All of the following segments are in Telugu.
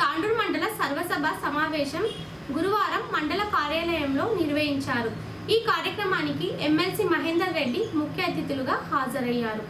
తాండూరు మండల సర్వసభ సమావేశం గురువారం మండల కార్యాలయంలో నిర్వహించారు. ఈ కార్యక్రమానికి ఎమ్మెల్సీ మహేందర్ రెడ్డి ముఖ్య అతిథులుగా హాజరయ్యారు.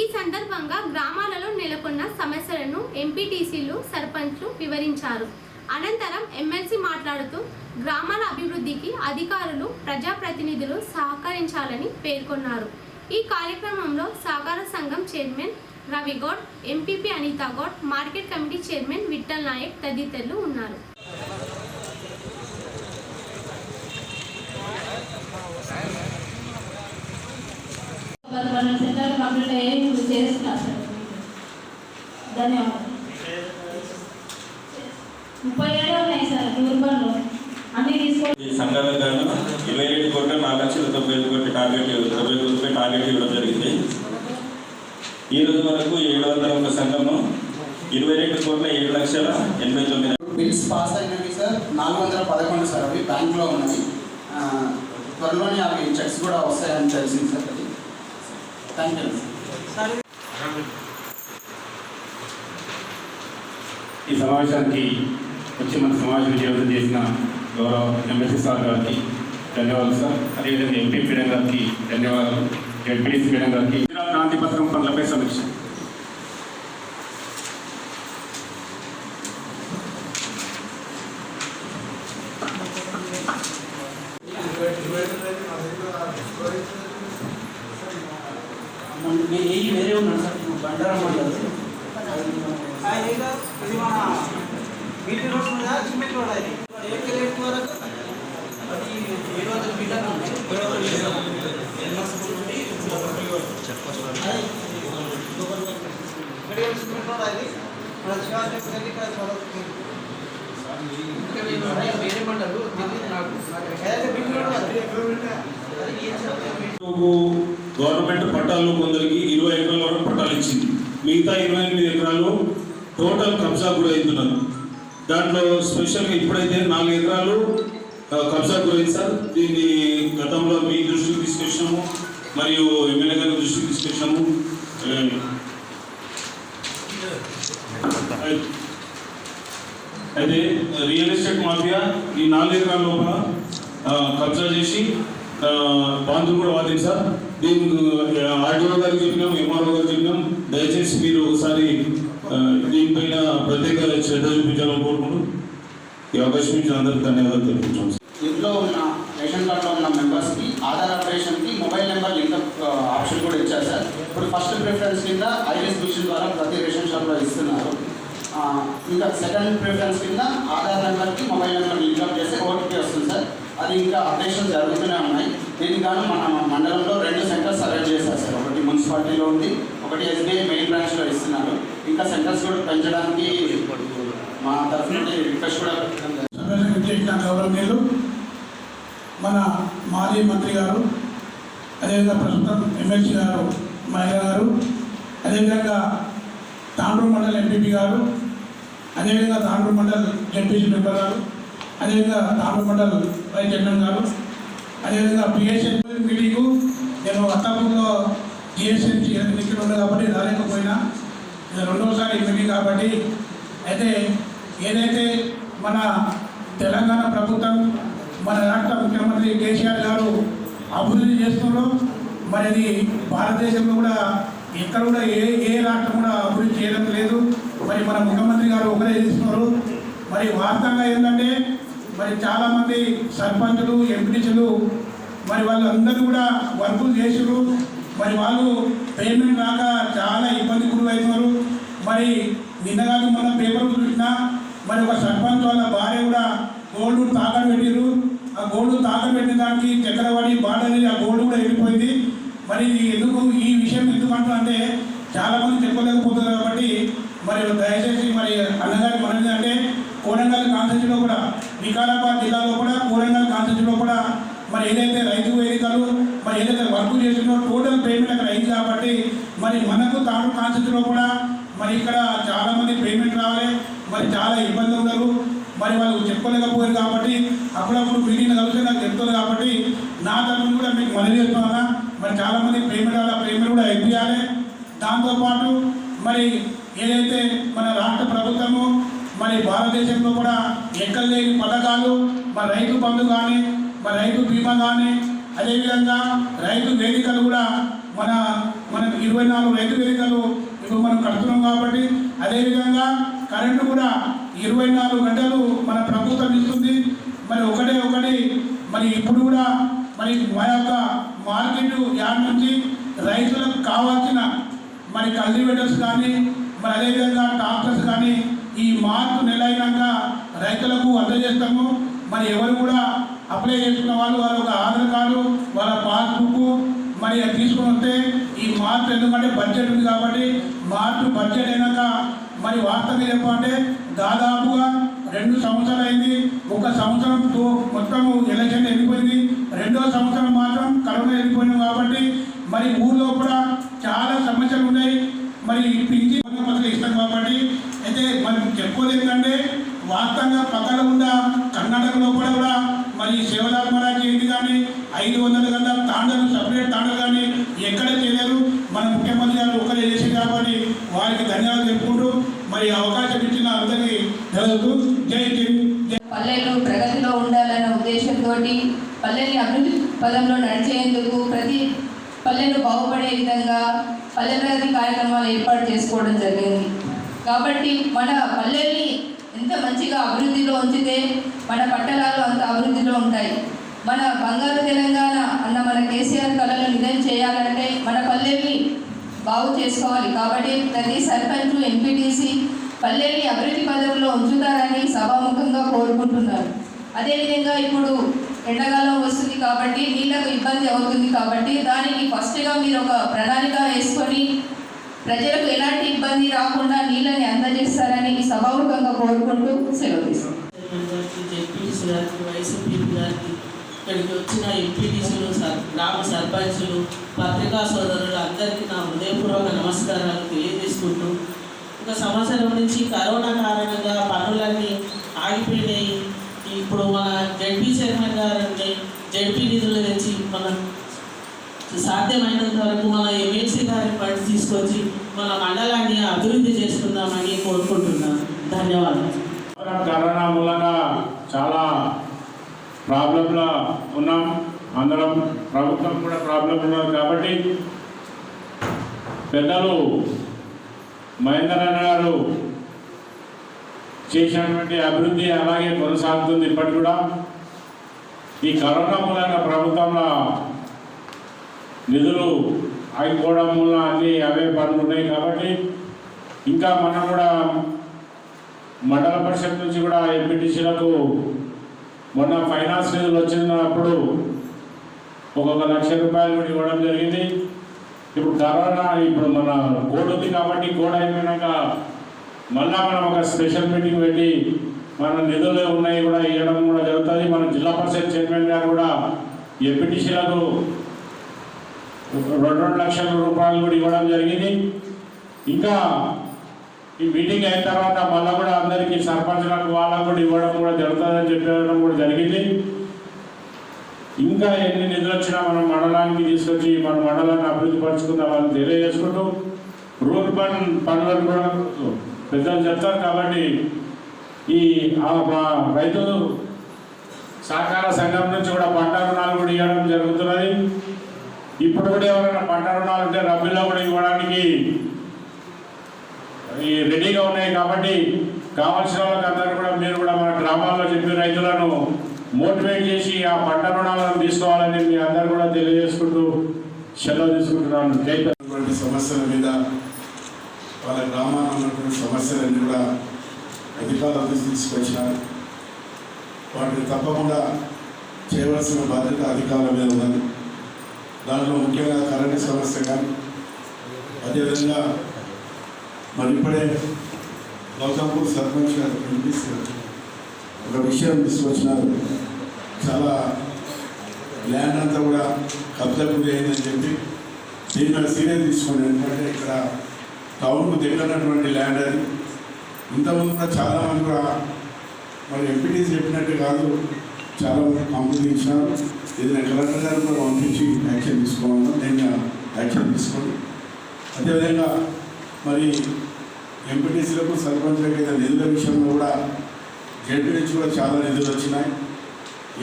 ఈ సందర్భంగా గ్రామాలలో నెలకొన్న సమస్యలను ఎంపీటీసీలు సర్పంచ్లు వివరించారు. అనంతరం ఎమ్మెల్సీ మాట్లాడుతూ గ్రామాల అభివృద్ధికి అధికారులు ప్రజాప్రతినిధులు సహకరించాలని పేర్కొన్నారు. ఈ కార్యక్రమంలో సహకార సంఘం chairman Ravi Goud MPP Anitha Goud market committee chairman Vithal Naik తదితరులు ఉన్నారు. ముప్పై ఏడు ఉన్నాయి సార్ రూపాయలు అన్ని తీసుకో ఈ సంఘాలకు గాను ఇరవై ఏడు కోట్ల నాలుగు లక్షల తొంభై ఐదు కోట్ల టార్గెట్ తొంభై ఐదు రూపాయలు టార్గెట్ ఇవ్వడం జరిగింది. ఈ రోజు వరకు ఏడు వందల ఒక సంఘము ఇరవై రెండు కోట్ల ఏడు లక్షల ఎనభై తొమ్మిది బిల్స్ పాస్ అయినవి సార్ నాలుగు వందల పదకొండు సార్ అవి బ్యాంక్లో ఉన్నవి. ఆ, త్వరలోనే అవి చెక్స్ కూడా వస్తాయని తెలిసింది సార్ అది. థ్యాంక్ యూ ఈ సమావేశానికి వచ్చి మన సమావేశం విజయవంతం చేసిన గౌరవ ఎమ్మెల్సీ సార్ గారికి ధన్యవాదాలు సార్ అదేవిధంగా ఎంపీ పీడం గారికి ధన్యవాదాలు ఎంపీడీసీ పీడం గారికి గుజరాత్ క్రాంతి పథకం పనులపై సమీక్ష గవర్నమెంట్ పట్టాలు కొందరికి ఇరవై ఎకరాల వరకు పట్టాలు ఇచ్చింది. మిగతా ఇరవై ఎనిమిది ఎకరాలు టోటల్ కబ్జా కూడా అవుతున్నారు దాంట్లో స్పెషల్గా ఇప్పుడైతే నాలుగు ఎకరాలు కబ్జా గురైంది సార్. దీన్ని గతంలో మీ దృష్టికి తీసుకొచ్చినాము మరియు ఎమ్మెల్యే గారి దృష్టికి తీసుకొచ్చినాము ఆ, అయితే రియల్ ఎస్టేట్ మాఫియా. ఈ నాలుగు ఎకరాల లోపల కబ్జా చేసి బాంధులు కూడా వాదింది సార్ దీనికి ఆర్డీఓ గారికి చెప్పినాం ఎంఆర్ఓ గారికి చెప్పినాం. దయచేసి మీరు ఒకసారి దీనిపైన ప్రత్యేక శ్రద్ధ చూపించాలని కోరుకుంటూ ఈ అవకాశం ఇచ్చిన అందరికీ ధన్యవాదాలు తెలుపుతున్నాం. సార్. ఇంట్లో ఉన్న రేషన్ కార్డులో ఉన్న మెంబర్స్కి ఆధార్ అప్డేషన్కి మొబైల్ నెంబర్ లింక్ ఆప్షన్ కూడా ఇచ్చారు సార్. ఇప్పుడు ఫస్ట్ ప్రిఫరెన్స్ కింద ఐఎస్ మిషన్ ద్వారా ప్రతి రేషన్ షాప్లో ఇస్తున్నారు. ఇంకా సెకండ్ ప్రిఫరెన్స్ కింద ఆధార్ నెంబర్కి మొబైల్ నెంబర్ లింక్అప్ చేస్తే ఓటీపీ వస్తుంది సార్. అది ఇంకా అప్డేషన్ జరుగుతూనే ఉన్నాయి. దీనికి గాను మన మండలంలో రెండు సెంటర్స్ అరేంజ్ చేశారు సార్. ఒకటి మున్సిపాలిటీలో ఉంది ఒకటి ఎస్బీఐ మెయిన్ బ్రాంచ్లో ఇస్తున్నారు. ఇంకా సెంటర్స్ కూడా పెంచడానికి మా తరఫు నుండి రిక్వెస్ట్ కూడా పెట్టడం మన మాజీ మంత్రి గారు అదేవిధంగా ప్రస్తుతం ఎమ్మెల్సీ గారు మహిళ గారు అదేవిధంగా తాండూరు మండల ఎంపీపీ గారు అదేవిధంగా తాండూరు మండల్ జడ్పీసీ మెంబర్ గారు అదేవిధంగా తాండూరు మండల్ వైస్ చైర్మన్ గారు అదేవిధంగా పిహెచ్ఎం మీటింగు. నేను అత్తాపూర్లో జిఎస్ఎన్ ఎన్నికలు ఉంది కాబట్టి రాలేకపోయినా ఇది రెండోసారి మీటింగ్ కాబట్టి అయితే ఏదైతే మన తెలంగాణ ప్రభుత్వం మన రాష్ట్ర ముఖ్యమంత్రి కేసీఆర్ గారు అభివృద్ధి చేస్తున్నారో మరి అది భారతదేశంలో కూడా ఎక్కడ కూడా ఏ ఏ రాష్ట్రం కూడా అభివృద్ధి చేయడం లేదు. మరి మన ముఖ్యమంత్రి గారు ఒకరే మరి వాస్తవంగా ఏంటంటే మరి చాలామంది సర్పంచులు ఎంపీటీసీలు మరి వాళ్ళందరూ కూడా వర్కులు చేసారు మరి వాళ్ళు పేమెంట్ రాక చాలా ఇబ్బంది గురవుతున్నారు. మరి నిన్నగాక మనం పేపర్ చూసినా మరి ఒక సర్పంచ్ వాళ్ళ భార్య కూడా గోల్డ్ తాకట్టు పెట్టారు ఆ గోల్డ్ తాకట్టు పెట్టిన దానికి చక్రవాడి బాట అనేది ఆ గోల్డ్ కూడా వెళ్ళిపోయింది. మరి ఎందుకు ఈ విషయం ఎందుకు అంటే చాలా మంది చెప్పలేకపోతున్నారు కాబట్టి మరి దయచేసి మరి అన్నగారి మనది అంటే కోరంగల్ కాన్స్టిట్యూలో కూడా వికారాబాద్ జిల్లాలో కూడా కోరంగల్ కాన్స్టిట్యూలో కూడా మరి ఏదైతే రైతు వేదికలు మరి ఏదైతే వర్క్ చేస్తున్నారో టోటల్ పేమెంట్ అక్కడ అయింది కాబట్టి మరి మనకు తాడు కాన్స్టిట్యూలో కూడా మరి ఇక్కడ చాలామంది పేమెంట్ రావాలి మరి చాలా ఇబ్బందులు ఉన్నారు మరి వాళ్ళు చెప్పుకోలేకపోయారు కాబట్టి అప్పుడప్పుడు మీటింగ్ కలిసి నాకు చెప్తారు కాబట్టి నా తరఫున కూడా మీకు మనవి చేస్తున్నా మరి చాలామంది పేమెంట్ వాళ్ళ పేమెంట్ కూడా ఇప్పించాలి దాంతోపాటు మరి ఏదైతే మన రాష్ట్ర ప్రభుత్వము మరి భారతదేశంలో కూడా ఎక్కడ లేని పథకాలు మన రైతు బంధు కానీ మన రైతు బీమా కానీ అదేవిధంగా రైతు వేదికలు కూడా మన మన ఇరవై నాలుగు రైతు వేదికలు ఇప్పుడు మనం కడుతున్నాం కాబట్టి అదేవిధంగా కరెంటు కూడా ఇరవై నాలుగు గంటలు మన ప్రభుత్వం ఇస్తుంది. మరి ఒకటే ఒకటి మరి ఇప్పుడు కూడా మరి మా యొక్క మార్కెట్ యాడ్ నుంచి రైతులకు కావాల్సిన మరి కల్టివేటర్స్ కానీ మరి అదేవిధంగా ట్రాక్టర్స్ కానీ ఈ మార్పు నెల అయినాక రైతులకు అందజేస్తాము. మరి ఎవరు కూడా అప్లై చేసుకున్న వాళ్ళు వాళ్ళ ఒక ఆధార్ కార్డు వాళ్ళ పాస్బుక్ మరి అది వస్తే ఈ మార్పు ఎందుకంటే బడ్జెట్ ఉంది కాబట్టి మార్పు బడ్జెట్ అయినాక మరి వాస్తవం చెప్పాలంటే దాదాపుగా రెండు సంవత్సరాలు అయింది. ఒక సంవత్సరంతో మొత్తం ఎలక్షన్ వెళ్ళిపోయింది. రెండో సంవత్సరం మాత్రం కరోనా వెళ్ళిపోయినాం కాబట్టి మరి ఊళ్ళో కూడా చాలా సమస్యలు ఉన్నాయి. మరి పింఛి పథకం కాబట్టి అయితే మనం చెప్పుకోదు ఏంటంటే వాస్తవంగా పక్కన ఉన్న కర్ణాటకలో కూడా కూడా మరి శివలాల్ మహారాజ్ ఏంటి కానీ ఐదు వందల కన్నా తాండలు సపరేట్ తాండలు కానీ ఎక్కడ చేయలేరు. మన ముఖ్యమంత్రి గారు ఒకరే చేసి కాబట్టి వారికి ధన్యవాదాలు చెప్పుకుంటూ మరి అవకాశం ఇచ్చిన అందరికీ తెలుసు జై జై పల్లెలు ప్రగతిలో ఉండాలన్న ఉద్దేశంతో పల్లెల్ని అభివృద్ధి పదంలో నడిచేందుకు ప్రతి పల్లెలు బాగుపడే విధంగా పల్లె ప్రగతి కార్యక్రమాలు ఏర్పాటు చేసుకోవడం జరిగింది. కాబట్టి మన పల్లెల్ని ఎంత మంచిగా అభివృద్ధిలో ఉంచితే మన పట్టణాలు అంత అభివృద్ధిలో ఉంటాయి. మన బంగారు తెలంగాణ అన్న మన కేసీఆర్ కళలు నిజం చేయాలంటే మన పల్లెల్ని బాగు చేసుకోవాలి. కాబట్టి ప్రతి సర్పంచ్ ఎంపీటీసీ పల్లెల్ని అభివృద్ధి పదంలో ఉంచుతారని సభాముఖంగా కోరుకుంటున్నారు. అదేవిధంగా ఇప్పుడు ఎండకాలం వస్తుంది కాబట్టి నీళ్ళకు ఇబ్బంది అవుతుంది కాబట్టి దానికి ఫస్ట్గా మీరు ఒక ప్రణాళిక వేసుకొని ప్రజలకు ఎలాంటి ఇబ్బంది రాకుండా నీళ్ళని అందజేస్తారని సభాముఖంగా కోరుకుంటూ సెలవు ఇక్కడికి వచ్చిన ఎంపీటీసీలు సర్ గ్రామ సర్పంచులు పత్రికా సోదరులు అందరికీ నా హృదయపూర్వక నమస్కారాలు తెలియజేసుకుంటూ ఒక సంవత్సరం నుంచి కరోనా కారణంగా పనులన్నీ ఆగిపోయినాయి. ఇప్పుడు మన జడ్పీ చైర్మన్ అంటే జడ్పీ నిధులు తెచ్చి మన సాధ్యమైనంత వరకు మన ఎమ్మెల్సీ గారి పని తీసుకొచ్చి మన మండలాన్ని అభివృద్ధి చేసుకుందామని కోరుకుంటున్నాను. ధన్యవాదాలు. కరోనా మూలంగా చాలా ప్రాబ్లంలో ఉన్నాం. అందరం ప్రభుత్వం కూడా ప్రాబ్లం ఉన్నది కాబట్టి పెద్దలు మహేందర్ అన్న గారు చేసినటువంటి అభివృద్ధి అలాగే కొనసాగుతుంది ఇప్పటి కూడా. ఈ కరోనా మూలంగా ప్రభుత్వంలో నిధులు ఆగిపోవడం వల్ల అన్ని అవే పనులు ఉన్నాయి కాబట్టి ఇంకా మనం కూడా మండల పరిషత్ నుంచి కూడా ఎంపీటీసీలకు మొన్న ఫైనాన్స్ నిధులు వచ్చినప్పుడు ఒక్కొక్క లక్ష రూపాయలు కూడా ఇవ్వడం జరిగింది. ఇప్పుడు కరోనా ఇప్పుడు మన కోడ్ ఉంది కాబట్టి కోడ్ అయిపోయినాక మళ్ళా మనం ఒక స్పెషల్ మీటింగ్ పెట్టి మన నిధులు ఉన్నాయి కూడా ఇవ్వడం కూడా జరుగుతుంది. మన జిల్లా పరిషత్ చైర్మన్ గారు కూడా ఎంపీటీసీలకు రెండు రెండు లక్షల రూపాయలు కూడా ఇవ్వడం జరిగింది. ఇంకా ఈ మీటింగ్ అయిన తర్వాత మళ్ళీ కూడా అందరికీ సర్పంచ్లకు వాళ్ళకు కూడా ఇవ్వడం కూడా జరుగుతుందని చెప్పడం కూడా జరిగింది. ఇంకా ఎన్ని నిధులు వచ్చినా మనం మండలానికి తీసుకొచ్చి మన మండలాన్ని అభివృద్ధి పరుచుకుందామని తెలియజేసుకుంటూ రూల్ పన్ పనులను కూడా పెద్దలు చెప్తారు కాబట్టి ఈ మా రైతు సహకార సంఘం నుంచి కూడా పంట రుణాలు కూడా ఇవ్వడం జరుగుతున్నది. ఇప్పుడు కూడా ఎవరైనా పంట రుణాలు ఉంటే రబ్బీలో కూడా ఇవ్వడానికి రెడీగా ఉన్నాయి కాబట్టి కావాల్సిన వాళ్ళకి అందరూ కూడా మీరు కూడా మన గ్రామాల్లో చెప్పి రైతులను మోటివేట్ చేసి ఆ పంట రుణాలను తీసుకోవాలని మీ అందరు కూడా తెలియజేసుకుంటూ సెలవు తీసుకుంటున్నాను. సమస్యల మీద వాళ్ళ గ్రామాల్లో ఉన్నటువంటి సమస్యలన్నీ కూడా అధికారుల తీసుకొచ్చినారు. వాటిని తప్పకుండా చేయవలసిన బాధ్యత అధికారుల మీద ఉన్నది. దాంట్లో ముఖ్యంగా కరెంటు సమస్య కానీ అదేవిధంగా మరి ఇప్పుడే గౌతమ్పూర్ సర్పంచ్ గారు వినిపిస్తున్నారు ఒక విషయం తీసుకొచ్చినారు. చాలా ల్యాండ్ అంతా కూడా కబ్జాకు గురి అయిందని చెప్పి దీని మీద సీరియస్ తీసుకోండి ఎందుకంటే ఇక్కడ టౌన్కు దగ్గరటువంటి ల్యాండ్ అది. ఇంతకుముందు కూడా చాలామంది కూడా మరి ఎంపీటీస్ చెప్పినట్టు కాదు చాలా మంది ఇచ్చినారు. ఏదైనా కలెక్టర్ గారు కూడా పంపించి యాక్షన్ తీసుకోవాలి నేను యాక్షన్ తీసుకోండి అదేవిధంగా మరి ఎంపీటీసీలకు సర్పంచ్లకు ఏదైనా నిధుల విషయంలో కూడా జడ్పీ నుంచి కూడా చాలా నిధులు వచ్చినాయి.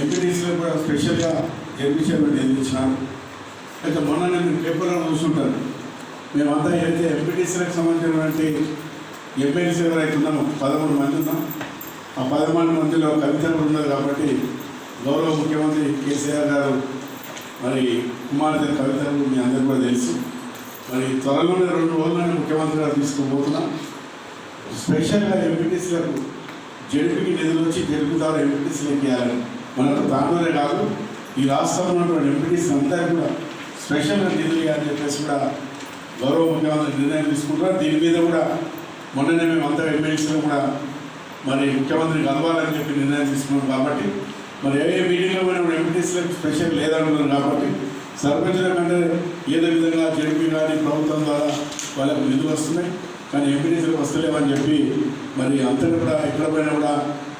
ఎంపీటీసీలకు కూడా స్పెషల్గా జడ్పీ చైర్మన్ నిధులు ఇచ్చినారు. అయితే మొన్న నేను పేపర్లో చూస్తుంటాను మేమంతా ఏదైతే ఎంపీటీసీలకు సంబంధించినటువంటి ఎంపీటీసీ ఎవరైతే ఉన్నామో. పదమూడు మంది ఉన్నాం. ఆ పదమూడు మందిలో కవిత ఉన్నది కాబట్టి గౌరవ ముఖ్యమంత్రి కేసీఆర్ గారు మరి కుమార్తె కవితలు మీ అందరికీ కూడా తెలుసు. మరి త్వరలోనే రెండు రోజులని ముఖ్యమంత్రి గారు తీసుకుపోతున్నాం. స్పెషల్గా ఎంపీటీసీలకు జడ్పీకి నిధులు వచ్చి జడ్పీ ద్వారా ఎంపీటీసీలకు ఇవ్వాలి మనకు తాండూరే కాదు ఈ రాష్ట్రంలో ఉన్నటువంటి ఎంపీటీసీ అంతా కూడా స్పెషల్గా నిధులు ఇవ్వాలని చెప్పేసి కూడా గౌరవ ముఖ్యమంత్రి నిర్ణయం తీసుకుంటున్నారు. దీని మీద కూడా మొన్ననే మేము అంతా ఎమ్మెల్యేలు కూడా మరి ముఖ్యమంత్రి కలవాలని చెప్పి నిర్ణయం తీసుకున్నాం కాబట్టి మరి ఏ ఏ మీటింగ్లో కూడా ఎంపీటీసీలకు స్పెషల్ లేదంటున్నారు కాబట్టి సర్పంచుల కంటే ఏదో విధంగా జడ్పీ కానీ ప్రభుత్వం ద్వారా వాళ్ళకు నిధులు వస్తున్నాయి. కానీ ఎంపీటీసీలకు వస్తలేవని చెప్పి మరి అంతటి కూడా ఎక్కడ పోయినా కూడా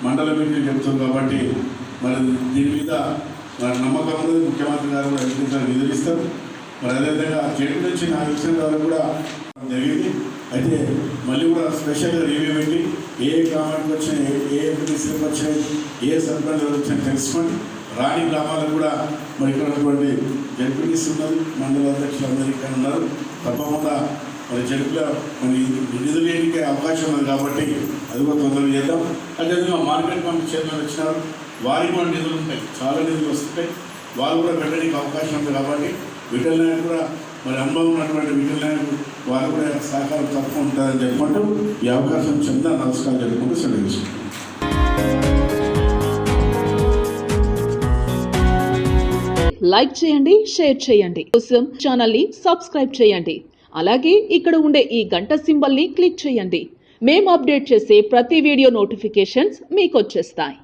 మండల మీటింగ్ చెప్తుంది కాబట్టి మరి దీని మీద మరి నమ్మకం ఉన్నది ముఖ్యమంత్రి గారు కూడా ఎంపీటీసీలకు నిధులు ఇస్తారు. మరి అదేవిధంగా జడ్పీ నుంచి నా ఇచ్చిన వరకు కూడా జరిగింది. అయితే మళ్ళీ కూడా స్పెషల్గా రివ్యూ పెట్టి ఏ గ్రామానికి వచ్చినాయి ఏ ఏ వచ్చినాయి ఏ సర్పంచ్ వచ్చినాయి తెలుసుకోండి రాని గ్రామాలకు కూడా మరి ఇక్కడ ఉన్నటువంటి జడ్పీటీసీ ఉన్నారు మండల అధ్యక్షులు అందరూ ఇక్కడ ఉన్నారు. తప్పకుండా మరి జడ్పీలో మరి నిధులు ఎన్నికే అవకాశం ఉంది కాబట్టి అది కూడా తొందరగా చేద్దాం. అదేవిధంగా మార్కెట్ కమిటీ చైర్మన్ వచ్చినారు. వారికి కూడా నిధులు ఉంటాయి చాలా నిధులు వస్తుంటాయి. వాళ్ళు కూడా పెట్టడానికి అవకాశం ఉంది కాబట్టి విఠల్ నాయక్ కూడా మరి అనుభవం ఉన్నటువంటి విఠల్ నాయక్ వారు కూడా సహకారం తక్కువ ఉంటుందని చెప్పుకుంటూ ఈ అవకాశం చెంద నమస్కారం చెప్పుకుంటూ సెలవు లైక్ చేయండి షేర్ చేయండి. కోసం ఛానల్ని సబ్స్క్రైబ్ చేయండి. అలాగే ఇక్కడ ఉండే ఈ గంట సింబల్ని క్లిక్ చేయండి. మేము అప్డేట్ చేసే ప్రతి వీడియో నోటిఫికేషన్స్ మీకు వచ్చేస్తాయి.